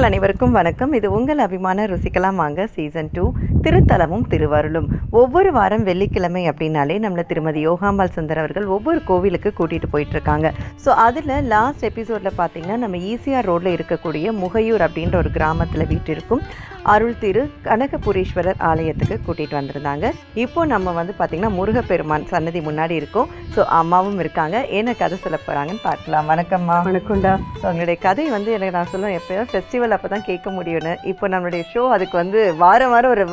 நேர்கள் அனைவருக்கும் வணக்கம். இது உங்கள் அபிமான ருசிக்கலாம் வாங்க. சீசன் டூ திருத்தலமும் திருவருளும். ஒவ்வொரு வாரம் வெள்ளிக்கிழமை அப்படின்னாலே நம்மளை திருமதி யோகாம்பாள் சுந்தர் அவர்கள் ஒவ்வொரு கோவிலுக்கு கூட்டிகிட்டு போயிட்டு இருக்காங்க ஸோ அதில் லாஸ்ட் எபிசோடில் பார்த்தீங்கன்னா நம்ம ஈசிஆர் ரோட்டில் இருக்கக்கூடிய முகையூர் அப்படின்ற ஒரு கிராமத்தில் வீட்டிற்கும் அருள் திரு கனகபுரீஸ்வரர் ஆலயத்துக்கு கூட்டிகிட்டு வந்திருந்தாங்க. இப்போ நம்ம வந்து பார்த்திங்கன்னா முருகப்பெருமான் சன்னதி முன்னாடி இருக்கோம். ஸோ அம்மாவும் இருக்காங்க. என்ன கதை சொல்ல போகிறாங்கன்னு பார்க்கலாம். வணக்கம்மா. வணக்கம்டா. ஸோ உங்களுடைய கதை வந்து எனக்கு நான் சொல்லுவேன். எப்போயோ ஃபெஸ்டிவல் அப்போ தான் கேட்க முடியும்னு. இப்போ நம்மளுடைய ஷோ அதுக்கு வந்து வாரம் வாரம் ஒரு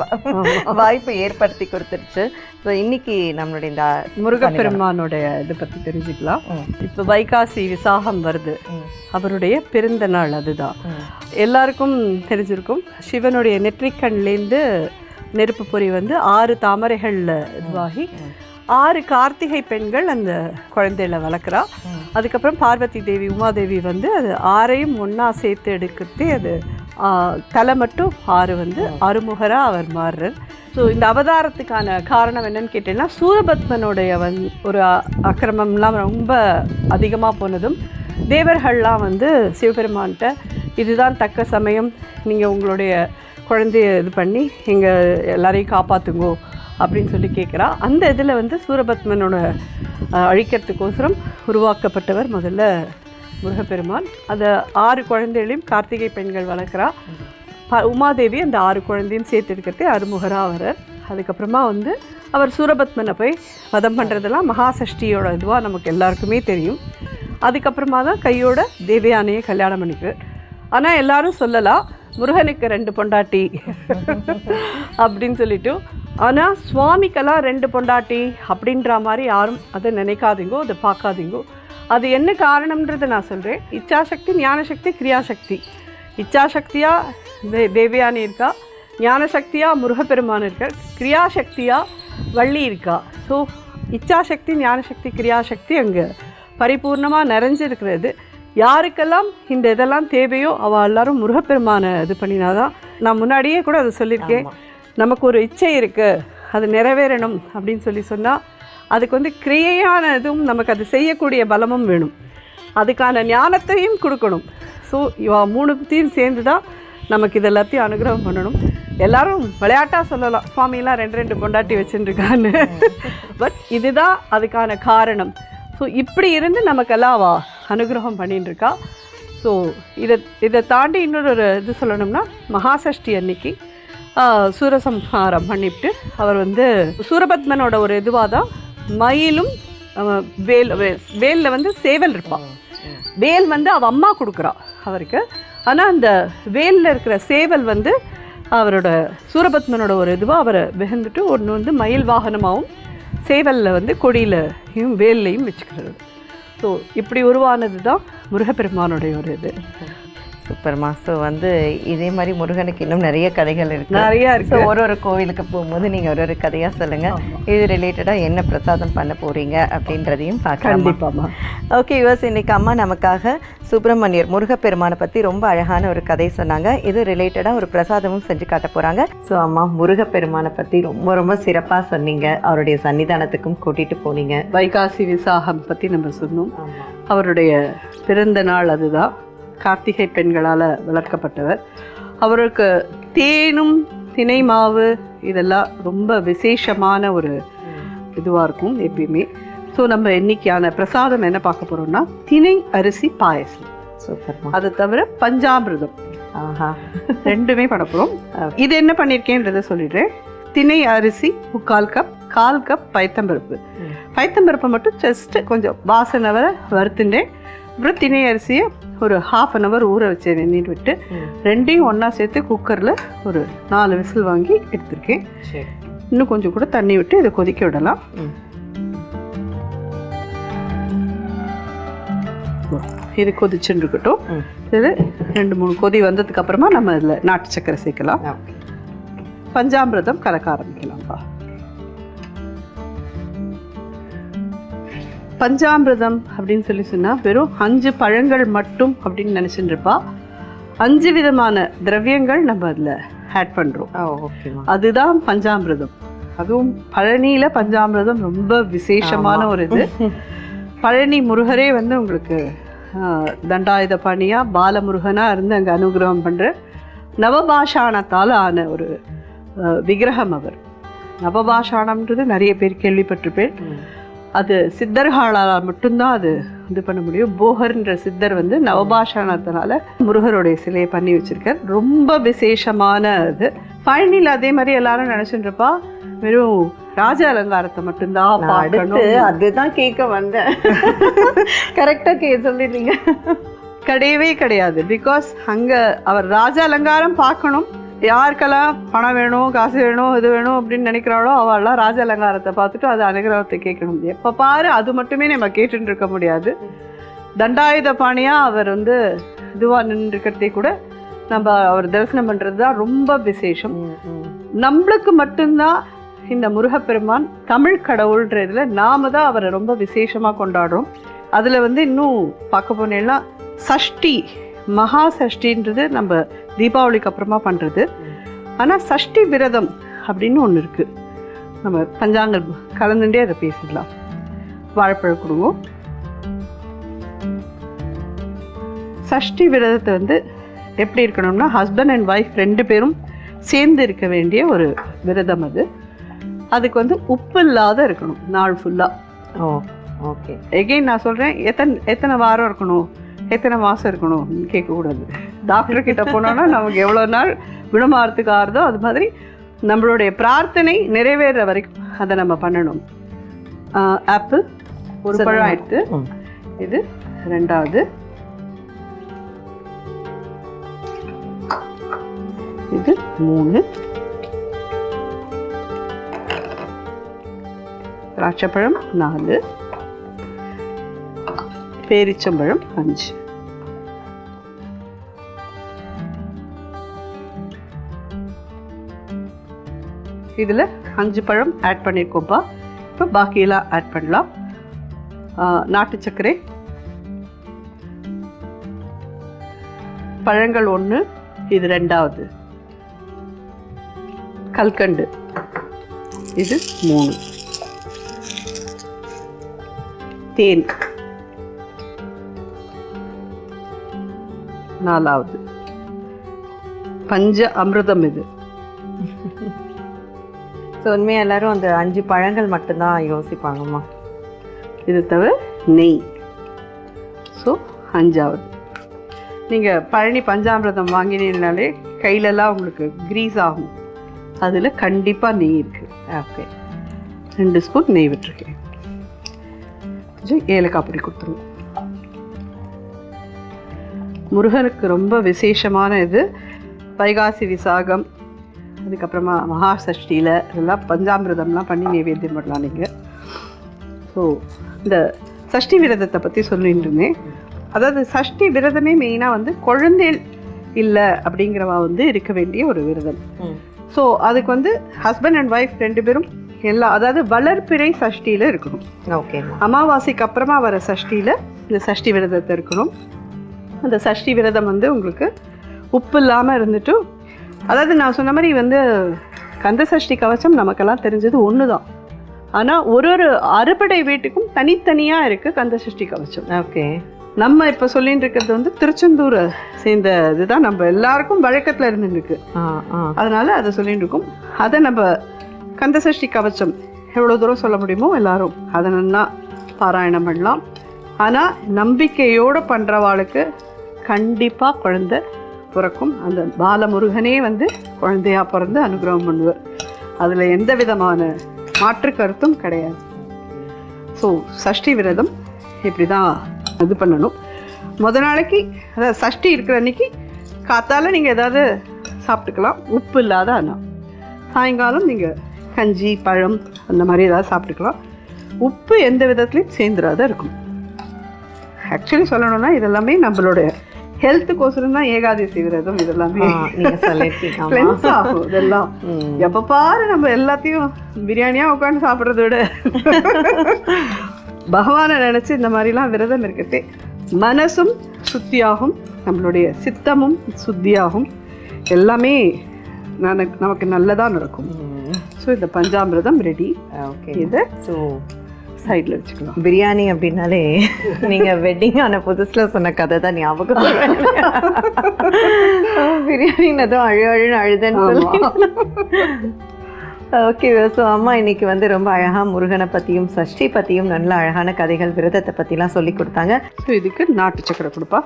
வாய்ப்பை ஏற்படுத்தி கொடுத்துருச்சு. ஸோ இன்னைக்கு நம்மளுடைய இந்த முருகப்பெருமானுடைய இதை பற்றி தெரிஞ்சுக்கலாம். இப்போ வைகாசி விசாகம் வருது. அவருடைய பிறந்த நாள் அதுதான். எல்லாருக்கும் தெரிஞ்சிருக்கும். சிவனுடைய நெற்றிக்கண்லேருந்து நெருப்பு பொறி வந்து ஆறு தாமரைகளில் இதுவாகி ஆறு கார்த்திகை பெண்கள் அந்த குழந்தையில வளர்க்குறா. அதுக்கப்புறம் பார்வதி தேவி உமாதேவி வந்து அது ஆறையும் ஒன்றா சேர்த்து எடுக்கிறதே அது தலை மட்டும் ஆறு வந்து அறுமுகராக அவர் மாறுறார். ஸோ இந்த அவதாரத்துக்கான காரணம் என்னன்னு கேட்டீங்கன்னா சூரபத்மனுடைய வந் ஒரு அக்கிரமம்லாம் ரொம்ப அதிகமாக போனதும் தேவர்கள்லாம் வந்து சிவபெருமான்கிட்ட இதுதான் தக்க சமயம் நீங்கள் உங்களுடைய குழந்தைய இது பண்ணி எங்கள் எல்லாரையும் காப்பாற்றுங்கோ அப்படின்னு சொல்லி கேட்குறா. அந்த இதில் வந்து சூரபத்மனோட அழிக்கிறதுக்கோசரம் உருவாக்கப்பட்டவர் முதல்ல முருகப்பெருமான். அந்த ஆறு குழந்தைகளையும் கார்த்திகை பெண்கள் வளர்க்குறா. ப உமாதேவி அந்த ஆறு குழந்தையும் சேர்த்து எடுக்கிறதே அறுமுகராக வர அதுக்கப்புறமா வந்து அவர் சூரபத்மனை போய் வதம் பண்ணுறதெல்லாம் மகாசஷ்டியோட இதுவாக நமக்கு எல்லாருக்குமே தெரியும். அதுக்கப்புறமா தான் கையோட தேவயானையை கல்யாணம் பண்ணிக்கிறார். ஆனால் எல்லாரும் சொல்லலாம் முருகனுக்கு ரெண்டு பொண்டாட்டி அப்படின்னு சொல்லிட்டு. ஆனால் சுவாமிக்கெல்லாம் ரெண்டு பொண்டாட்டி அப்படின்ற மாதிரி யாரும் அதை நினைக்காதீங்கோ அதை பார்க்காதீங்கோ. அது என்ன காரணம்ன்றதை நான் சொல்கிறேன் இச்சாசக்தி ஞானசக்தி கிரியாசக்தி. இச்சாசக்தியாக தே தேவியானி இருக்கா? ஞானசக்தியாக முருகப்பெருமான் இருக்கார் கிரியாசக்தியாக வள்ளி இருக்கா? ஸோ இச்சாசக்தி ஞானசக்தி கிரியாசக்தி அங்கே பரிபூர்ணமாக நிறைஞ்சிருக்கிறது. யாருக்கெல்லாம் இந்த இதெல்லாம் தேவையோ அவள் எல்லாரும் முருகப்பெருமானை இது பண்ணினாதான் நான் முன்னாடியே கூட அதை சொல்லியிருக்கேன். நமக்கு ஒரு இச்சை இருக்குது அது நிறைவேறணும் அப்படின்னு சொல்லி சொன்னால் அதுக்கு வந்து கிரியையான இதுவும் நமக்கு அது செய்யக்கூடிய பலமும் வேணும். அதுக்கான ஞானத்தையும் கொடுக்கணும். ஸோ இவா மூணுத்தையும் சேர்ந்து தான் நமக்கு இது எல்லாத்தையும் அனுகிரகம் பண்ணணும். எல்லாரும் விளையாட்டாக சொல்லலாம். சுவாமிலாம் ரெண்டு ரெண்டு பொண்டாட்டி வச்சுருக்கான்னு பட் இதுதான் அதுக்கான காரணம். ஸோ இப்படி இருந்து நமக்கெல்லாம் அவ அனுகிரகம் பண்ணிட்டு இருக்கா ஸோ இதை இதை தாண்டி இன்னொரு ஒரு இது சொல்லணும்னா மகாசஷ்டி அன்னைக்கு சூரசம்ஹாரம் பண்ணிவிட்டு அவர் வந்து சூரபத்மனோட ஒரு இதுவாக தான் மயிலும் வேல் வேலில் வந்து சேவல் இருப்பான் வேல் வந்து அவ அம்மா கொடுக்குறா அவருக்கு. ஆனால் அந்த வேலில் இருக்கிற சேவல் வந்து அவரோட சூரபத்மனோட ஒரு இதுவாக அவரை வெகுந்துட்டு ஒன்று வந்து மயில் வாகனமாகவும் சேவலில் வந்து கொடியிலையும் வேல்லையும் வச்சுக்கிறது. ஸோ இப்படி உருவானது தான் முருகப்பெருமானுடைய ஒரு இது. சூப்பர்மா ஸோ வந்து இதே மாதிரி முருகனுக்கு இன்னும் நிறைய கதைகள் இருக்கு. நிறையா இருக்கு. ஒரு ஒரு கோவிலுக்கு போகும்போது நீங்கள் ஒரு ஒரு கதையாக சொல்லுங்கள் இது ரிலேட்டடாக என்ன பிரசாதம் பண்ண போகிறீங்க அப்படின்றதையும் பார்க்கலாம்? ஓகே யுவர்ஸ் இன்னைக்கு அம்மா நமக்காக சுப்பிரமணியர் முருகப்பெருமானை பற்றி ரொம்ப அழகான ஒரு கதை சொன்னாங்க. இது ரிலேட்டடாக ஒரு பிரசாதமும் செஞ்சு காட்ட போகிறாங்க ஸோ அம்மா முருகப்பெருமானை பற்றி ரொம்ப ரொம்ப சிறப்பாக சொன்னீங்க. அவருடைய சன்னிதானத்துக்கும் கூட்டிகிட்டு போனீங்க. வைகாசி விசாகம் பற்றி நம்ம சொன்னோம். அவருடைய பிறந்த நாள் அதுதான். கார்த்திகை பெண்களால் வளர்க்கப்பட்டவர். அவருக்கு தேனும் தினை மாவு இதெல்லாம் ரொம்ப விசேஷமான ஒரு இதுவாக இருக்கும் எப்பயுமே. ஸோ நம்ம இன்னைக்கான பிரசாதம் என்ன பார்க்க போகிறோம்னா தினை அரிசி பாயசம். சூப்பர்மா. அதை தவிர பஞ்சாமிர்தம். ஆஹா. ரெண்டுமே பண்ண போகிறோம் இது என்ன பண்ணியிருக்கேன்றதை சொல்லிடுறேன். தினை அரிசி முக்கால் கப் கால் கப் பைத்தம்பருப்பு பைத்தம்பருப்பை மட்டும் ஜஸ்ட்டு கொஞ்சம் வாசனை வர வறுத்துட்டேன். அப்புறம் திணை அரிசியை ஒரு ஹாஃப் அன் ஹவர் ஊற வச்சு வெந்நீர் விட்டு ரெண்டையும் ஒன்றா சேர்த்து குக்கரில் ஒரு நாலு விசில் வாங்கி எடுத்திருக்கேன். இன்னும் கொஞ்சம் கூட தண்ணி விட்டு இதை கொதிக்க விடலாம். இது கொதிச்சுன்னு இருக்கட்டும். இது ரெண்டு மூணு கொதி வந்ததுக்கு அப்புறமா நம்ம இதில் நாட்டு சக்கரை சேர்க்கலாம். பஞ்சாமிரதம் கலக்க ஆரம்பிக்கலாம்ப்பா. பஞ்சாமிரதம் அப்படின்னு சொல்லி சொன்னால் வெறும் அஞ்சு பழங்கள் மட்டும் அப்படின்னு நினச்சிட்டு இருப்பா அஞ்சு விதமான திரவியங்கள் நம்ம அதில் ஆட் பண்ணுறோம் அதுதான் பஞ்சாமிரதம். அதுவும் பழனியில் பஞ்சாமிரதம் ரொம்ப விசேஷமான ஒரு இது. பழனி முருகரே வந்து உங்களுக்கு தண்டாயுத பாணியாக பாலமுருகனாக இருந்து அங்கே அனுகிரகம் பண்ணுற நவபாஷாணத்தால் ஆன ஒரு விக்கிரகம் அவர். நவபாஷாணம்ன்றது நிறைய பேர் கேள்விப்பட்டிருப்பேன். அது சித்தர்களால் மட்டும்தான் அது இது பண்ண முடியும். போகர்ன்ற சித்தர் வந்து நவபாஷாணத்தினால முருகருடைய சிலையை பண்ணி வச்சிருக்கார். ரொம்ப விசேஷமான இது பழனியில் அதே மாதிரி எல்லாரும் நினைச்சுட்டு இருப்பா வெறும் ராஜ அலங்காரத்தை மட்டும்தான் அடுத்து அதுதான் கேட்க வந்தேன். கரெக்டா கே சொல்லிடுறீங்க கிடையவே கிடையாது. பிகாஸ் அங்கே அவர் ராஜ அலங்காரம் பார்க்கணும். யாருக்கெல்லாம் பணம் வேணும் காசு வேணும் இது வேணும் அப்படின்னு நினைக்கிறாளோ அவள்லாம் ராஜ அலங்காரத்தை பார்த்துட்டு அது அனுகிரகத்தை கேட்கணும். எப்போ பாரு அது மட்டுமே நம்ம கேட்டுட்டு இருக்க முடியாது. தண்டாயுத பாணியாக அவர் வந்து இதுவாக நின்றுக்கிறதே கூட நம்ம அவர் தரிசனம் பண்ணுறது தான் ரொம்ப விசேஷம். நம்மளுக்கு மட்டும்தான் இந்த முருகப்பெருமான் தமிழ் கடவுள்ன்ற இதில் நாம தான் அவரை ரொம்ப விசேஷமாக கொண்டாடுறோம். அதில் வந்து இன்னும் பார்க்க போனேன்னா சஷ்டி மகா சஷ்டின்றது நம்ம தீபாவளிக்கு அப்புறமா பண்ணுறது ஆனால் சஷ்டி விரதம் அப்படின்னு ஒன்று இருக்குது நம்ம பஞ்சாங்கம் கலந்துட்டே அதை பேசிடலாம். வாழைப்பழம் கொடுங்க. சஷ்டி விரதத்தை வந்து எப்படி இருக்கணும்னா ஹஸ்பண்ட் அண்ட் ஒய்ஃப் ரெண்டு பேரும் சேர்ந்து இருக்க வேண்டிய ஒரு விரதம் அது. அதுக்கு வந்து உப்பு இல்லாத இருக்கணும் நாள் ஃபுல்லாக ஓ ஓகே எகெயின் நான் சொல்கிறேன் எத்தனை எத்தனை வாரம் இருக்கணும் எத்தனை மாதம் இருக்கணும் கேட்கக்கூடாது. டாக்டர் கிட்ட போனோன்னா நமக்கு எவ்வளோ நாள் குணமாகறதுக்கு ஆறுதோ அது மாதிரி நம்மளுடைய பிரார்த்தனை நிறைவேற வரைக்கும் அதை நம்ம பண்ணணும். ஆப்பிள் ஒரு பழம் எடுத்து. இது ரெண்டாவது. இது மூணு. திராட்சைப்பழம் நாலு. பேரிச்சம்பழம் அஞ்சு. இதில் அஞ்சு பழம் ஆட் பண்ணியிருக்கோம்ப்பா இப்போ பாக்கியெல்லாம் ஆட் பண்ணலாம். நாட்டு சர்க்கரை. பழங்கள் ஒன்று இது ரெண்டாவது. கல்கண்டு. இது மூணு. தேன். நாலாவது. பஞ்ச அமிர்தம் இது. ஸோ உண்மையாக எல்லாரும் அந்த அஞ்சு பழங்கள் மட்டும்தான் யோசிப்பாங்கம்மா. இது தவிர நெய். ஸோ அஞ்சாவது. நீங்கள் பழனி பஞ்சாமிரதம் வாங்கினீங்கனாலே கையிலலாம் உங்களுக்கு க்ரீஸ் ஆகும். அதில் கண்டிப்பாக நெய் இருக்குது ஓகே ரெண்டு ஸ்பூன் நெய் விட்டுருக்கேன். கொஞ்சம் ஏலக்காய் பொடி கொடுத்துருவோம். முருகனுக்கு ரொம்ப விசேஷமான இது. வைகாசி விசாகம் அதுக்கப்புறமா மகா சஷ்டியில் இதெல்லாம் பஞ்சாமிரதம்லாம் பண்ணி நைவேத்தியம் பண்ணலாம் நீங்கள் ஸோ இந்த சஷ்டி விரதத்தை பற்றி சொல்லிட்டு இருந்தேன். அதாவது சஷ்டி விரதமே மெயினாக வந்து குழந்தை இல்லை அப்படிங்கிறவா வந்து இருக்க வேண்டிய ஒரு விரதம். ஸோ அதுக்கு வந்து ஹஸ்பண்ட் அண்ட் ஒய்ஃப் ரெண்டு பேரும் எல்லா அதாவது வளர்ப்பிறை சஷ்டியில் இருக்கணும். ஓகேம்மா அமாவாசைக்கு அப்புறமா வர சஷ்டியில் இந்த சஷ்டி விரதத்தை இருக்கணும். அந்த சஷ்டி விரதம் வந்து உங்களுக்கு உப்பு இல்லாமல் இருந்துட்டு அதாவது நான் சொன்ன மாதிரி வந்து கந்த சஷ்டி கவசம் நமக்கெல்லாம் தெரிஞ்சது ஒன்று தான் ஆனால் ஒரு ஒரு அறுபடை வீட்டுக்கும் தனித்தனியாக இருக்குது கந்த சஷ்டி கவசம். ஓகே. நம்ம இப்போ சொல்லிட்டு இருக்கிறது வந்து திருச்செந்தூரை சேர்ந்த இதுதான். நம்ம எல்லாருக்கும் வழக்கத்தில் இருந்துருக்கு. அதனால அதை சொல்லிட்டு இருக்கோம். அதை நம்ம கந்தசஷ்டி கவச்சம் எவ்வளோ தூரம் சொல்ல முடியுமோ எல்லாரும் அதை நல்லா பாராயணம் பண்ணலாம். ஆனால் நம்பிக்கையோடு பண்ணுறவாளுக்கு கண்டிப்பாக குழந்தை பிறக்கும். அந்த பாலமுருகனே வந்து குழந்தையா பிறந்து அனுகிரகம் பண்ணுவார். அதில் எந்த விதமான மாற்று கருத்தும் கிடையாது. ஸோ சஷ்டி விரதம் இப்படி தான் இது பண்ணணும். முத நாளைக்கு அதாவது சஷ்டி இருக்கிற அன்னைக்கு காத்தால் நீங்கள் எதாவது சாப்பிட்டுக்கலாம். உப்பு இல்லாத அண்ணா சாயங்காலம் நீங்கள் கஞ்சி பழம் அந்த மாதிரி ஏதாவது சாப்பிட்டுக்கலாம். உப்பு எந்த விதத்துலையும் சேர்ந்துடாத இருக்கும். ஆக்சுவலி சொல்லணும்னா இதெல்லாமே நம்மளோட ஹெல்த்துக்கோசரம் தான் ஏகாதசி விரதம் இதெல்லாமே. Cleanse ஆகும் இதெல்லாம். எப்ப பாரு நம்ம எல்லாத்தையும் பிரியாணியா உட்காந்து சாப்பிட்றத விட. பகவானை நினைச்சு இந்த மாதிரிலாம் விரதம் இருக்கிறதே மனசும் சுத்தியாகும் நம்மளுடைய சித்தமும் சுத்தியாகும். எல்லாமே நமக்கு நல்லதாக நடக்கும். ஸோ இந்த பஞ்சாமிரதம் ரெடி ஓகே இதை ஸோ சைடில் வச்சுக்கலாம். பிரியாணி அப்படின்னாலே நீங்க வெட்டிங் ஆன புதுசுல சொன்ன கதை தான் ஞாபகம் வருது. பிரியாணினதும் அழு அழுன்னு அழுதேன்னு சொல்லி. ஓகே ஸோ அம்மா இன்னைக்கு வந்து ரொம்ப அழகா முருகனை பத்தியும் சஷ்டி பத்தியும் நல்ல அழகான கதைகள் விரதத்தை பத்திலாம் சொல்லி கொடுத்தாங்க. ஸோ இதுக்கு நாட்டு சக்கரை கொடுப்பா.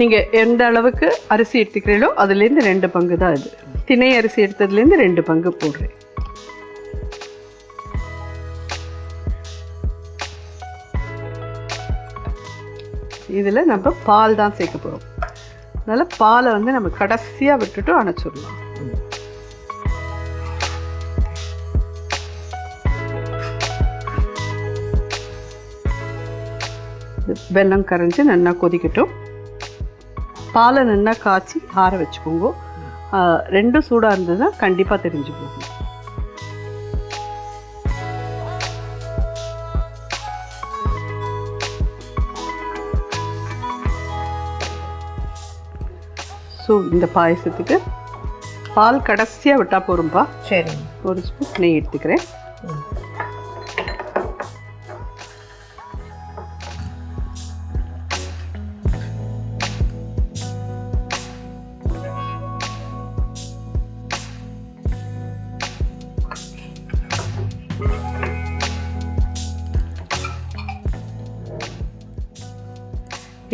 நீங்கள் எந்த அளவுக்கு அரிசி எடுத்துக்கிறீங்களோ அதுலேருந்து ரெண்டு பங்கு தான் இது. திணை அரிசி எடுத்ததுலேருந்து ரெண்டு பங்கு போடுறேன். இதில் நம்ம பால் தான் சேர்க்க போகிறோம் அதனால் பாலை வந்து நம்ம கடைசியாக விட்டுட்டு அணைச்சிடலாம். வெள்ளம் கரைஞ்சி நல்லா கொதிக்கட்டும். பாலை நல்லா காய்ச்சி ஆற வச்சுக்கோங்க. ரெண்டும் சூடாக இருந்ததுன்னா கண்டிப்பாக தெரிஞ்சு போகும். ஸோ இந்த பாயசத்துக்கு பால் கடைசியாக விட்டால் போரும்பா சரி. ஒரு ஸ்பூன் நெய் எடுத்துக்கிறேன்.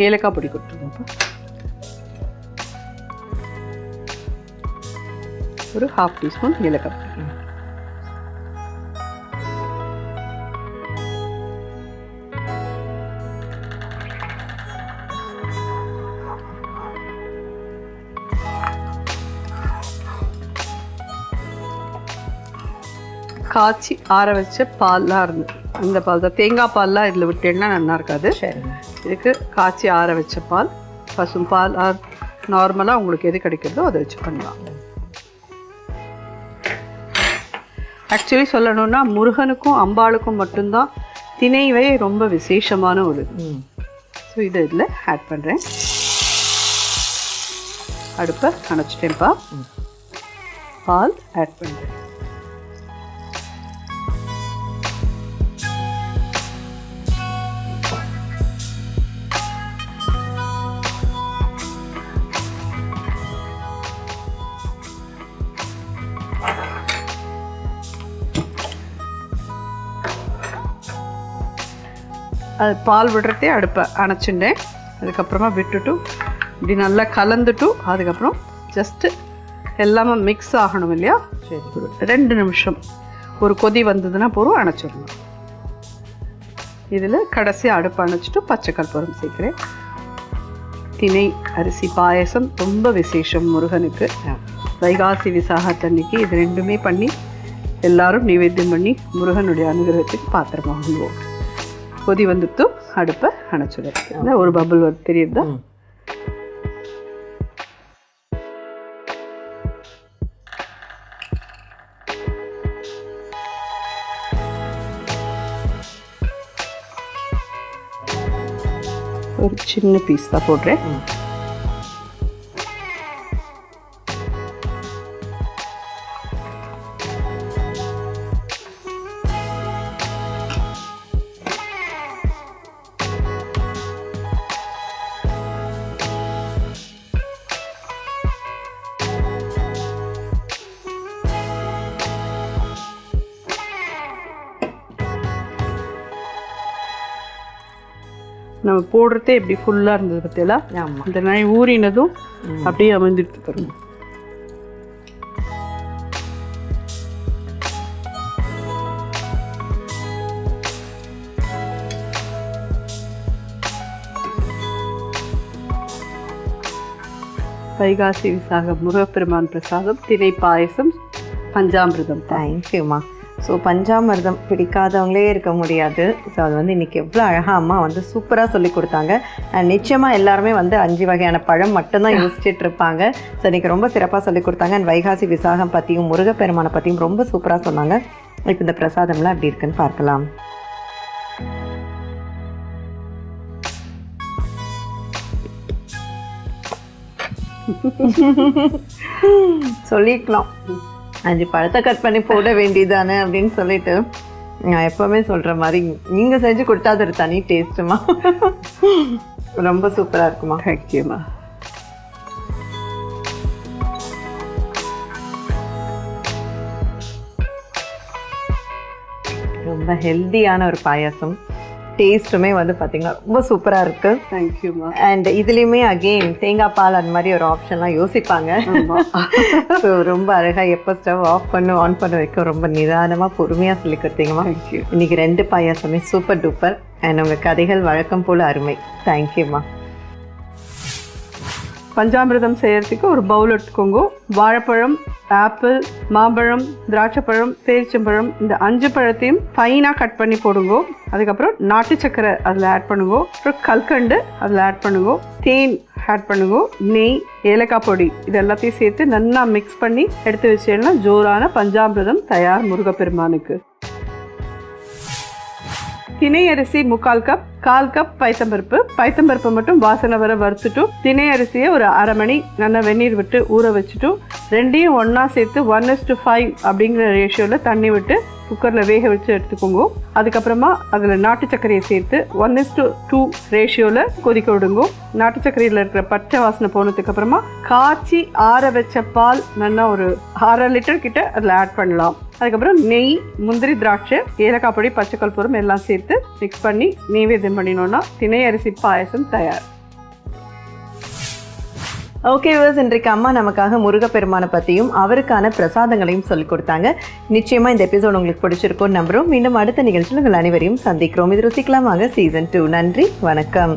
ஏலக்காய் பொடி கொடுத்துருவோம்ப்பா ஒரு ஹாஃப் டீஸ்பூன் ஏலக்காய். பொடி காய்ச்சி ஆற வச்ச பால்லாம் இருந்தது இந்த பால் தான். தேங்காய் பால்லாம் இதில் விட்டேன்னா நல்லா இருக்காது. இதுக்கு காய்ச்சி ஆற வச்ச பால் பசும் பால் நார்மலாக உங்களுக்கு எது கிடைக்கிறதோ அதை வச்சு பண்ணலாம். ஆக்சுவலி சொல்லணும்னா முருகனுக்கும் அம்பாளுக்கும் மட்டும்தான் திணைவை ரொம்ப விசேஷமான ஒரு ஸோ இதை இதில் ஆட் பண்ணுறேன் அடுப்பை அணைச்சிட்டேன்ப்பா. பால் ஆட் பண்ணுறேன் அது பால் விடுறதே அடுப்பை அணைச்சிட்டேன். அதுக்கப்புறமா விட்டுட்டு இப்படி நல்லா கலந்துட்டு அதுக்கப்புறம் ஜஸ்ட்டு எல்லாமே மிக்ஸ் ஆகணும் இல்லையா? சரி. ரெண்டு நிமிஷம். ஒரு கொதி வந்ததுன்னா போதும் அணைச்சிடணும். இதில் கடைசி அடுப்பு அணைச்சிட்டு பச்சை கற்பூரம் சேர்க்குறேன். திணை அரிசி பாயசம் ரொம்ப விசேஷம் முருகனுக்கு. வைகாசி விசாகத்தன்னைக்கு இது ரெண்டுமே பண்ணி எல்லாரும் நிவேத்தியம் பண்ணி முருகனுடைய அனுகிரகத்துக்கு பாத்திரமா வாங்குவோம் கொதி வந்துட்டு அடுப்பை அணைச்சிடுறது ஒரு பபுள் வருது தெரியுதா. ஒரு சின்ன பீஸ் தான் போடுறேன். நம்ம போடுறதே எப்படி ஃபுல்லாக இருந்தது பற்றியெல்லாம் இந்த நாய் ஊறினதும் அப்படியே அமைந்துட்டு தருவோம் வைகாசி விசாகம் முருகப்பெருமான் பிரசாதம் தினை பாயசம் பஞ்சாமிரதம். தேங்க்யூம்மா ஸோ பஞ்சாமிர்தம் பிடிக்காதவங்களே இருக்க முடியாது. ஸோ அது வந்து இன்றைக்கி எவ்வளோ அழகாக அம்மா வந்து சூப்பராக சொல்லி கொடுத்தாங்க. நிச்சயமாக எல்லாருமே வந்து அஞ்சு வகையான பழம் மட்டும்தான் யோசிச்சுட்டு இருப்பாங்க. ஸோ இன்றைக்கி ரொம்ப சிறப்பாக சொல்லி கொடுத்தாங்க. அண்ட் வைகாசி விசாகம் பற்றியும் முருகப்பெருமானை பற்றியும் ரொம்ப சூப்பராக சொன்னாங்க. இப்போ இந்த பிரசாதம்லாம் எப்படி இருக்குன்னு பார்க்கலாம். சொல்லிக்கலாம். அஞ்சு பழத்தை கட் பண்ணி போட வேண்டியதானே அப்படின்னு சொல்லிட்டு நான் எப்போவுமே சொல்கிற மாதிரி நீங்கள் செஞ்சு கொடுத்தா அது ஒரு தனி டேஸ்ட்டுமா ரொம்ப சூப்பராக இருக்குமா? தேங்க்யூம்மா ரொம்ப ஹெல்த்தியான ஒரு பாயாசம். டேஸ்ட்டுமே வந்து பார்த்திங்கன்னா ரொம்ப சூப்பராக இருக்குது தேங்க்யூம்மா அண்ட் இதுலேயுமே அகெயின் தேங்காய் பால் அந்த மாதிரி ஒரு ஆப்ஷன்லாம் யோசிப்பாங்க. ஸோ ரொம்ப அழகாக எப்போ ஸ்டவ் ஆஃப் பண்ணு ஆன் பண்ண வைக்க ரொம்ப நிதானமாக பொறுமையாக சொல்லி கொடுத்தீங்கம்மா இன்னைக்கு ரெண்டு பாயாசமே சூப்பர் டூப்பர் அண்ட் உங்கள் கதைகள் வழக்கம் போல் அருமை. தேங்க்யூம்மா பஞ்சாமிர்தம் செய்யறதுக்கு ஒரு பவுல் எடுத்துக்கோங்க. வாழைப்பழம் ஆப்பிள் மாம்பழம் திராட்சைப்பழம் பேரிச்சம்பழம் இந்த அஞ்சு பழத்தையும் ஃபைனாக கட் பண்ணி போடுங்கோ. அதுக்கப்புறம் நாட்டு சக்கரை அதில் ஆட் பண்ணுங்க. அப்புறம் கல்கண்டு அதில் ஆட் பண்ணுங்கோ. தேன் ஆட் பண்ணுங்க. நெய் ஏலக்காய் பொடி இது எல்லாத்தையும் சேர்த்து நல்லா மிக்ஸ் பண்ணி எடுத்து வச்சேன்னா ஜோரான பஞ்சாமிர்தம் தயார் முருகப்பெருமானுக்கு. திணை அரிசி முக்கால் கப் கால் கப் பைத்தம்பருப்பு. பைத்தம்பருப்பு மட்டும் வாசனை வர வறுத்துட்டும் திணை அரிசியை ஒரு அரை மணி நல்லா வெந்நீர் விட்டு ஊற வச்சுட்டும் ரெண்டையும் ஒன்றா சேர்த்து ஒன் இஸ் டு ஃபைவ் அப்படிங்கிற ரேஷியோவில் தண்ணி விட்டு குக்கரில் வேக வச்சு எடுத்துக்கோங்க. அதுக்கப்புறமா அதில் நாட்டு சர்க்கரையை சேர்த்து ஒன் இஸ் டு டூ ரேஷியோவில் கொதிக்க விடுங்க. நாட்டு சர்க்கரையில் இருக்கிற பச்சை வாசனை போனதுக்கு அப்புறமா காய்ச்சி ஆற வச்ச பால் நல்லா ஒரு அரை லிட்டர் கிட்ட அதில் ஆட் பண்ணலாம். அதுக்கப்புறம் நெய் முந்திரி திராட்சை ஏலக்காய் பொடி பச்சை கல்பூரம் எல்லாம் சேர்த்து மிக்ஸ் பண்ணி நெய்வேதம் பண்ணினோன்னா திணை அரிசி பாயசம் தயார். ஓகே விவர்ஸ் இன்றைக்கு அம்மா நமக்காக முருகப்பெருமானை பற்றியும் அவருக்கான பிரசாதங்களையும் சொல்லிக் கொடுத்தாங்க. நிச்சயமாக இந்த எபிசோட் உங்களுக்கு பிடிச்சிருக்கும்னு நம்புகிறோம் மீண்டும் அடுத்த நிகழ்ச்சியில் உங்கள் அனைவரையும் சந்திக்கிறோம். இது ருசிக்கலாமாக சீசன் டூ நன்றி வணக்கம்.